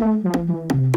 Mm-hmm.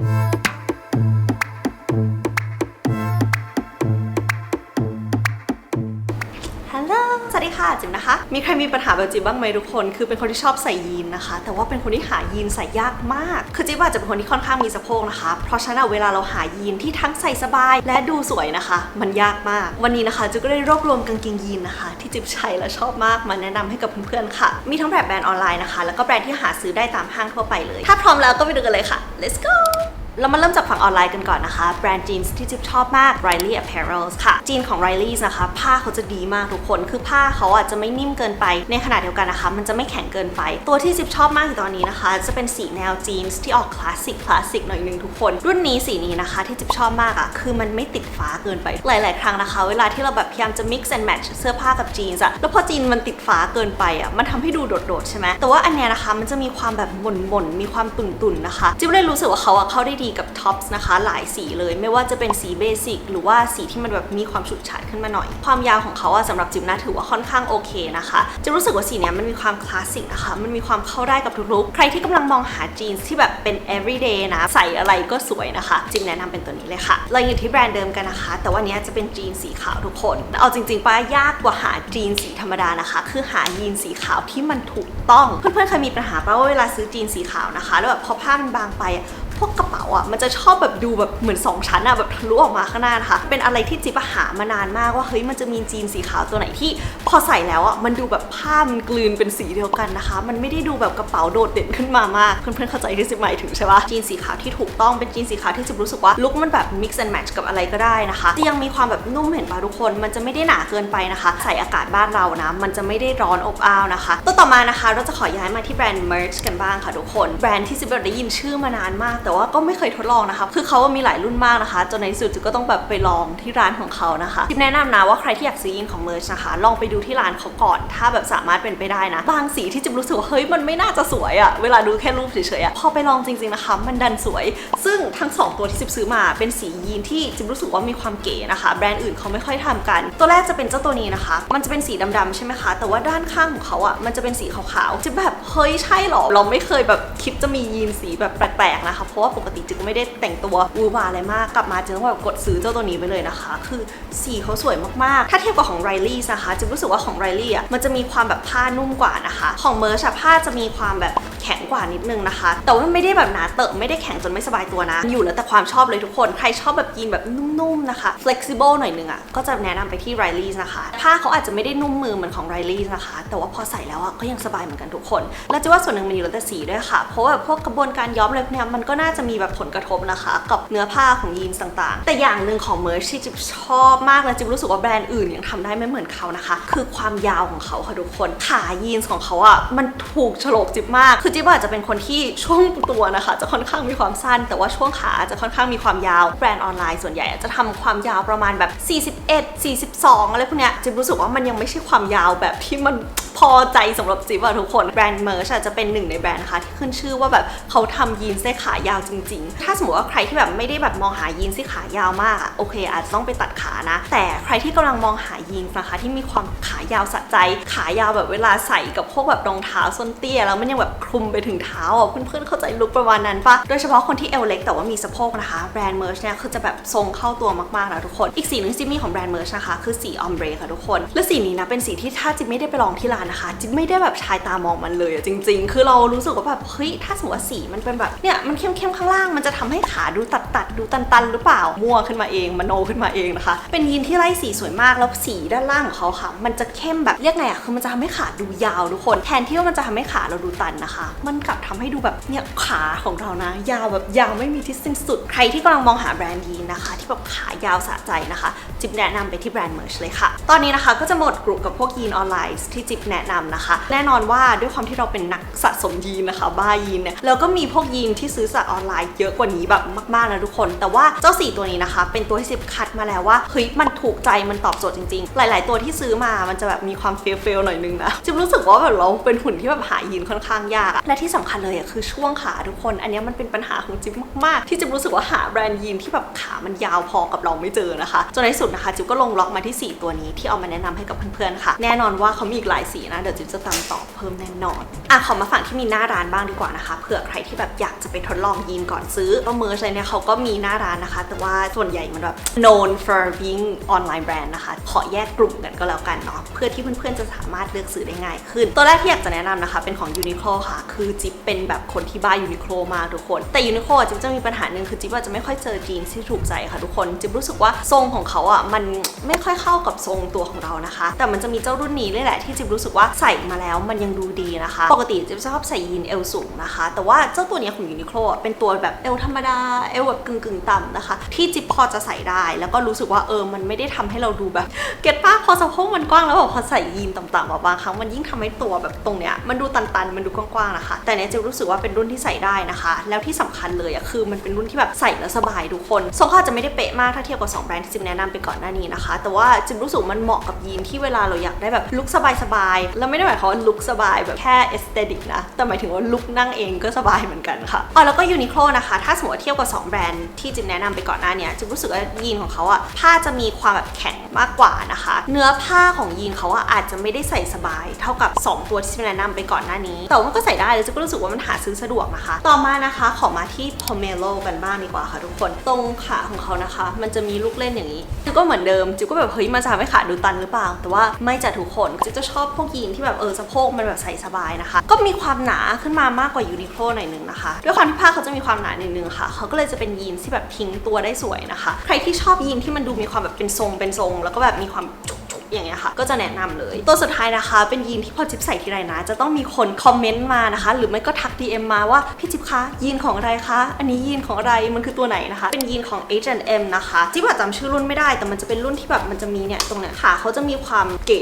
จิมนะคะ มีใครมีปัญหาแบบจิมบ้างไหมทุกคน คือเป็นคนที่ชอบใส่ยีนนะคะ แต่ว่าเป็นคนที่หายีนใส่ยากมาก คือจิมอาจจะเป็นคนที่ค่อนข้างมีสะโพกนะคะ เพราะฉะนั้นเวลาเราหายีนที่ทั้งใส่สบาย และดูสวยนะคะ มันยากมาก วันนี้นะคะจิมก็ได้รวบรวมกางเกงยีนนะคะ ที่จิมใช้และชอบมากมาแนะนำให้กับเพื่อนๆค่ะ มีทั้งแบบแบรนด์ออนไลน์นะคะ แล้วก็แบรนด์ที่หาซื้อได้ตามห้างทั่วไปเลย ถ้าพร้อมแล้วก็ไปดูกันเลยค่ะ let's go เรามาเริ่มจากฝั่งออนไลน์กันก่อนนะคะ แบรนด์จีนที่จิ๊บชอบมาก Riley Apparels ค่ะ จีนของ Riley นะคะ ผ้าเขาจะดีมากทุกคน คือผ้าเขาอะจะไม่นิ่มเกินไป ในขณะเดียวกันนะคะ มันจะไม่แข็งเกินไป ตัวที่จิ๊บชอบมากอยู่ตอนนี้นะคะ จะเป็นสีแนวจีนที่ออกคลาสสิกคลาสสิกหน่อยนึงทุกคน รุ่นนี้สีนี้นะคะ ที่จิ๊บชอบมากอะ คือมันไม่ติดฟ้าเกินไป หลาย ๆ ครั้งนะคะ เวลาที่เราแบบพยายามจะ mix and match เสื้อผ้ากับจีนอะแล้วพอจีนมันติดฟ้าเกินไปอะมันทำให้ดูโดด ๆ ใช่ไหมแต่ว่าอันเนี้ยนะคะ มันจะมีความแบบหม่นๆ มีความตุ่นๆ นะคะ จิ๊บเลยรู้สึกว่าเขาอะเข้าได้ดีกับท็อปส์นะคะ หลายสีเลย ไม่ว่าจะเป็นสีเบสิกหรือว่าสีที่มันแบบมีความฉูดฉาดขึ้นมาหน่อย ความยาวของเขาอะสำหรับจิ๊บนะถือว่าค่อนข้างโอเคนะคะ จะรู้สึกว่าสีเนี้ยมันมีความคลาสสิกนะคะ มันมีความเข้าได้กับทุกลุคใครที่กำลังมองหาจีนส์ที่แบบเป็น everyday นะใส่อะไรก็สวยนะคะ จิ๊บแนะนำเป็นตัวนี้เลยค่ะเราอยู่ที่แบรนด์เดิมกันนะคะ แต่วันนี้จะเป็นจีนสีขาวทุกคน เอาจริงๆป้ายากกว่าหาจีนสีธรรมดานะคะ คือหายีนสีขาวที่มันถูกต้อง เพื่อนๆเคยมีปัญหาป่ะว่าเวลาซื้อจีนสีขาวนะคะ แล้วแบบพอผ้ามันบางไปพวกกระ อะมันจะชอบแบบดูแบบเหมือน 2 ชั้นอะแบบทะลุออกมาข้างหน้านะคะ เป็นอะไรที่จิ๊บหามานานมากว่าเฮ้ยมันจะมีจีนสีขาวตัวไหนที่พอใส่แล้วอะมันดูแบบผ้ามันกลืนเป็นสีเดียวกันนะคะ มันไม่ได้ดูแบบกระเป๋าโดดเด่นขึ้นมามากเพื่อนๆเข้าใจที่จิ๊บหมายถึงใช่ปะจีนสีขาวที่ถูกต้องเป็นจีนสีขาวที่จิ๊บรู้สึกว่าลุคมันแบบ mix and match กับอะไรก็ได้นะคะจะยังมีความแบบนุ่มเห็นปะทุกคนมันจะไม่ได้หนาเกินไปนะคะ ใส่อากาศบ้านเรานะมันจะไม่ได้ร้อนอบอ้าวนะคะตัวต่อมานะคะ เราจะขอย้ายมาที่แบรนด์ Merch กันบ้างค่ะทุกคนแบรนด์ที่จิ๊บได้ยินชื่อมานานมาก แต่ว่าก็ไม่เคยทดลองนะคะ คือเขามีหลายรุ่นมากนะคะ จนในที่สุดจิ๊ก็ต้องแบบไปลองที่ร้านของเขานะคะจิ๊บแนะนำนะว่าใครที่อยากซื้อยีนของ Merch นะคะ ลองไปดูที่ร้านเขาก่อน ถ้าแบบสามารถเป็นไปได้นะ บางสีที่จิ๊บรู้สึกว่าเฮ้ยมันไม่น่าจะสวยอะเวลาดูแค่รูปเฉยๆอะพอไปลองจริงๆนะคะ มันดันสวย ซึ่งทั้งสองตัวที่จิ๊บซื้อมาเป็นสียีนที่จิ๊บรู้สึกว่ามีความเก๋นะคะ แบรนด์อื่นเขาไม่ค่อยทำกัน ตัวแรกจะเป็นเจ้าตัวนี้นะคะ มันจะเป็นสีดำๆใช่ไหมคะ แต่ว่าด้านข้างของเขาอะมันจะเป็นสีขาวๆจิบแบบเฮ้ยใช่หรอเราไม่เคยแบบคลิปจะมียีนสีแบบแปลกๆนะคะ เพราะว่าปกติจิ๊บก็ไม่ได้แต่งตัววูวาอะไรมาก กลับมาจิ๊บต้องแบบกดซื้อเจ้าตัวนี้ไปเลยนะคะ คือสีเขาสวยมากๆ ถ้าเทียบกับของไรลี่นะคะจิ๊บรู้สึกว่าของไรลี่อะมันจะมีความแบบผ้านุ่มกว่านะคะ ของเมอร์ชผ้าจะมีความแบบ แข็งกว่านิดนึงนะคะ แต่ว่าไม่ได้แบบหนาเตอะไม่ได้แข็งจนไม่สบายตัวนะ อยู่แล้วแต่ความชอบเลยทุกคน ใครชอบแบบยีนแบบนุ่มๆนะคะ flexible หน่อยนึงอะ่ะ ก็จะแนะนำไปที่ Riley นะคะ ผ้าเขาอาจจะไม่ได้นุ่มมือเหมือนของ Riley นะคะ แต่ว่าพอใส่แล้วอะ่ะก็ยังสบายเหมือนกันทุกคน แล้วจะว่าส่วนหนึ่งมันอยู่แล้วแต่สีด้วยค่ะ เพราะว่าพวกกระบวนการย้อมอะไรเนี้ยมันก็น่าจะมีแบบผลกระทบนะคะ กับเนื้อผ้าของยีนต่างๆ แต่อย่างหนึ่งของ Merch ที่จิ๊บชอบมากและจิ๊บรู้สึกว่าแบรนด์อื่นยังทำได้ไม่เหมือนเขานะคะ คือความยาวของเขาค่ะทุกคน ขายีนส์ของเขาอะ่ะมันถูกฉลกจิ๊บมาก คือจิ๊บอาจจะเป็นคนที่ช่วงตัวนะคะ จะค่อนข้างมีความสั้น แต่ว่าช่วงขาจะค่อนข้างมีความยาวแบรนด์ออนไลน์ส่วนใหญ่จะทำความยาวประมาณแบบ 41 42 อะไรพวกเนี้ยจิ๊บรู้สึกว่ามันยังไม่ใช่ความยาวแบบที่มันพอใจสำหรับจิ๊บอะทุกคนแบรนด์เมอร์ชจะเป็นหนึ่งในแบรนด์นะคะที่ขึ้นชื่อว่าแบบเขาทำยีนส์ได้ขายาวจริง ๆ ถ้าสมมติว่าใครที่แบบไม่ได้แบบมองหายีนส์ที่ขายาวมากอะโอเค อาจจะต้องไปตัดขานะ แต่ใครที่กำลังมองหายีนส์นะคะที่มีความขายาวสะใจ ขายาวแบบเวลาใส่กับพวกแบบรองเท้าส้นเตี้ยแล้วมันยังแบบคลุมไปถึงเท้าอะเพื่อนๆเข้าใจลุคประมาณนั้นปะโดยเฉพาะคนที่เอวเล็กแต่ว่ามีสะโพกนะคะแบรนด์เมอร์ชเนี่ยคือจะแบบทรงเข้าตัวมากๆนะทุกคนอีกสีหนึ่งจิ๊บมีของแบรนด์เมอร์ชนะคะคือสีออมเบรค่ะทุกคนและสีนี้นะเป็นสีที่ถ้าจิไม่ได้ไปลองที่ร้านนะคะจิ๊บไม่ได้แบบชายตามองมันเลยอะจริง ๆ คือเรารู้สึกว่าแบบเฮ้ยถ้าสมมติว่าสีมันเป็นแบบเนี่ยมันเข้มๆข้างล่างมันจะทำให้ขาดูตัดๆดูตันๆ หรือเปล่ามั่วขึ้นมาเองมโนขึ้นมาเองนะคะ เป็นยีนที่ไล่สีสวยมากแล้วสีด้านล่างของเขาค่ะ มันจะเข้มแบบเรียกไงอะคือมันจะทำให้ขาดูยาวทุกคน แทนที่ว่ามันจะทำให้ขาเราดูตันนะคะ มันกลับทำให้ดูแบบเนี่ยขาของเรานะ ยาวแบบยาวไม่มีที่สิ้นสุด ใครที่กำลังมองหาแบรนด์ยีนนะคะ ที่แบบขายาวสะใจนะคะ จิบแนะนำไปที่แบรนด์เมอร์ชเลยค่ะ ตอนนี้นะคะก็จะหมดกลุ่มกับพวกยีนออนไลน์ที่จิบแนะนำนะคะ แน่นอนว่าด้วยความที่เราเป็นนักสะสมยีนนะคะ บ้ายีนเนี่ยแล้วก็มีพวกยีนที่ซื้อจากออนไลน์เยอะกว่านี้แบบมากๆนะทุกคน แต่ว่าเจ้าสี่ตัวนี้นะคะ เป็นตัวที่จิบคัดมาแล้วว่าเฮ้ยมันถูกใจมันตอบโจทย์จริงๆ หลาย ๆ ตัวที่ซื้อมามันจะแบบมีความเฟลเฟลหน่อยนึงนะจิบรู้สึกว่าแบบเราเป็นหุ่นที่แบบหายีนค่อนข้างยากและที่สำคัญเลยอะคือช่วงขาทุกคน อันนี้มันเป็นปัญหาของจิบมากๆ ที่จิบรู้สึกว่าหาแบรนด์ยีนที่แบบขามันยาวพอกับเราไม่เจอนะคะจนในที่สุดนะคะจิบก็ลงล็อกมาที่ 4 ตัวนี้ที่เอามาแนะนำให้กับเพื่อนๆค่ะ แน่นอนว่าเขามีอีกหลายสีนะ เดี๋ยวจิ๊บจะตามต่อเพิ่มแน่นอนอะขอมาฝั่งที่มีหน้าร้านบ้างดีกว่านะคะ เผื่อใครที่แบบอยากจะไปทดลองยีนก่อนซื้อก็เมอร์ชอะไรเนี่ยเขาก็มีหน้าร้านนะคะ แต่ว่าส่วนใหญ่มันแบบ known for being online brand นะคะ ขอแยกกลุ่มกันก็แล้วกันเนาะ เพื่อที่เพื่อนๆจะสามารถเลือกซื้อได้ง่ายขึ้น ตัวแรกที่อยากจะแนะนำนะคะ เป็นของ Uniqlo ค่ะ คือจิ๊บเป็นแบบคนที่บ้า Uniqlo มากทุกคน แต่ Uniqlo อะจิ๊บจะมีปัญหาหนึ่งคือจิ๊บอาจจะไม่ค่อยเจอจีนที่ถูกใจค่ะทุกคน จิ๊บรู้สึกว่าทรงของเขาอะมันไม่ค่อยเข้ากับทรงตัวของเรานะคะ แต่มันจะมีเจ้ารุ่นนี้เลยแหละที่จิ๊บรู้สึกว่าใส่มาแล้วมันยังดูดีนะคะ ปกติจิ๊บชอบใส่ยีนเอวสูงนะคะ แต่ว่าเจ้าตัวนี้ของ Uniqlo อะเป็นตัวแบบเอวธรรมดา เอวแบบกึ่งกึ่งๆต่ำนะคะ ที่จิ๊บพอจะใส่ได้ แล้วก็รู้สึกว่าเออมันไม่ได้ทำให้เราดูแบบ เก็ตป้าพอสะโพกมันกว้างแล้วแบบพอใส่ยีนต่ำๆบางครั้งมันยิ่งทำให้ตัวแบบตรงเนี้ยมันดูตันๆมันดูกว้างๆนะคะ แต่เนี้ยจิ๊บรู้สึกว่าเป็นรุ่นที่ใส่ได้นะคะ แล้วที่สำคัญเลยอะคือมันเป็นรุ่นที่แบบใส่แล้วสบายทุกคนทรงเขาอาจะไม่ได้เป๊ะมากถ้าเทียบกับสองแบรนด์ที่จิ๊บแนะนำไปก่อนหน้านี้นะคะ แต่ว่าจิ๊บรู้สึกมันเหมาะกับยีนที่เวลาเราอยากได้แบบลุคสบายแล้วไม่ได้หมายความว่าลุคสบายแบบแค่เอสเตติกนะ แต่หมายถึงว่าลุคนั่งเองก็สบายเหมือนกันค่ะอ๋อแล้วก็ยูนิโคลนะคะ ถ้าสมมติเทียบกับสองแบรนด์ที่จิ๊บแนะนำไปก่อนหน้าเนี้ยจิ๊บรู้สึกว่ายีนของเขาอะผ้าจะมีความแบบแข็ง มากกว่านะคะ เนื้อผ้าของยีนเขาอะอาจจะไม่ได้ใส่สบายเท่ากับ 2 ตัวที่จิ๊บแนะนำไปก่อนหน้านี้ แต่ว่ามันก็ใส่ได้แล้วจิ๊บก็รู้สึกว่ามันหาซื้อสะดวกนะคะ ต่อมานะคะขอมาที่ pomelo กันบ้างดีกว่าค่ะทุกคน ตรงขาของเขานะคะ มันจะมีลูกเล่นอย่างนี้จิ๊ก็เหมือนเดิมจิ๊ก็แบบเฮ้ยมันจะทำให้ขาดูตันหรือเปล่า แต่ว่าไม่จะทุกคนจิ๊บจะชอบพวกยีนที่แบบเออสะโพกมันแบบใส่สบายนะคะ ก็มีความหนาขึ้นมามากกว่ายูนิโคลหน่อยนึงนะคะด้วยความที่ผ้าเขาจะมีความหนาหนึ่งค่ะเขาก็เลยจะเป็นยีนที่แบบทิ้งตัวได้สวยนะคะ ใครที่ชอบยีนที่มันดูมีความแบบเป็นทรงเป็นทรงแล้วก็แบบมีความจุ อย่างเงี้ยค่ะ ก็จะแนะนำเลย ตัวสุดท้ายนะคะ เป็นยีนที่พอจิ๊บใส่ทีไรนะ จะต้องมีคนคอมเมนต์มานะคะ หรือไม่ก็ทัก DM มาว่าพี่จิ๊บคะยีนของอะไรคะ อันนี้ยีนของอะไรมันคือตัวไหนนะคะ เป็นยีนของ H&M นะคะจิ๊บจจำชื่อรุ่นไม่ได้ แต่มันจะเป็นรุ่นที่แบบมันจะมีเนี่ยตรงเนี้ยค่ะเขาจะมีความเก๋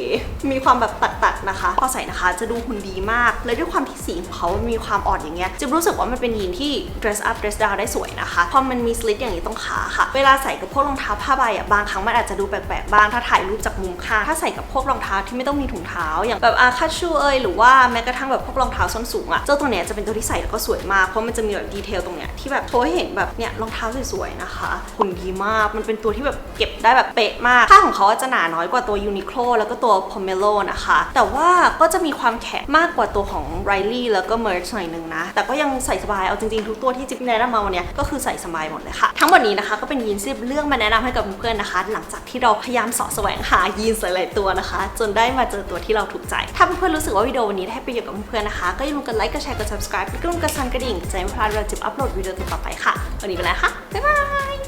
มีความแบบตัดๆนะคะพอใส่นะคะจะดูหุ่นดีมาก และด้วยความที่สีของเขามีความอ่อนอย่างเงี้ยจิ๊บรู้สึกว่ามันเป็นยีนที่ dress up dress down ได้สวยนะคะพอมันมีสลิทอย่างนี้ตรงขาค่ะ เวลาใส่กับพวกรองเท้าผ้าใบอะบางครั้งมันอาจจะดูแปลกๆบ้างถ้าถ่ายรูปจากมุมข้างถ้าใส่กับพวกรองเท้าที่ไม่ต้องมีถุงเท้า อย่างแบบอาคาชูเอยหรือว่าแม้กระทั่งแบบพวกรองเท้าส้นสูงอะเจ้าตัวเนี้ยจะเป็นตัวที่ใส่แล้วก็สวยมากเพราะมันจะมีแบบดีเทลตรงเนี้ย ที่แบบโชว์ให้เห็นแบบเนี่ยรองเท้าสวยๆนะคะหุ่นดีมากมันเป็นตัวที่แบบเก็บได้แบบเป๊ะมากผ้าของเขาจะหนาน้อยกว่าตัว Uniqlo แล้วก็ตัว Pomelo นะคะ แต่ว่าก็จะมีความแข็งมากกว่าตัวของ Riley แล้วก็ Merch หน่อยนึงนะ แต่ก็ยังใส่สบายเอาจริงๆ ทุกตัวที่จิ๊บแนะนำมาวันนี้ก็คือใส่สบายหมดเลยค่ะ ทั้งหมดนี้นะคะก็เป็นยีนที่เลือกมาแนะนำให้กับเพื่อนๆนะคะ หลังจากที่เราพยายามสาะแสวงหายีนหลายๆตัวนะคะ จนได้มาเจอตัวที่เราถูกใจ ถ้าเพื่อนๆรู้สึกว่าวิดีโอวันนี้ได้ประโยชน์กับเพื่อนๆนะคะ ก็อย่าลืมกดไลค์กดแชร์กด subscribe กดกระดิ่งจะได้ไม่พลาดเวลาจิ๊บอัปโหลดวิดีโอต่อไปค่ะ วันนี้ไปแล้วค่ะ บ๊ายบาย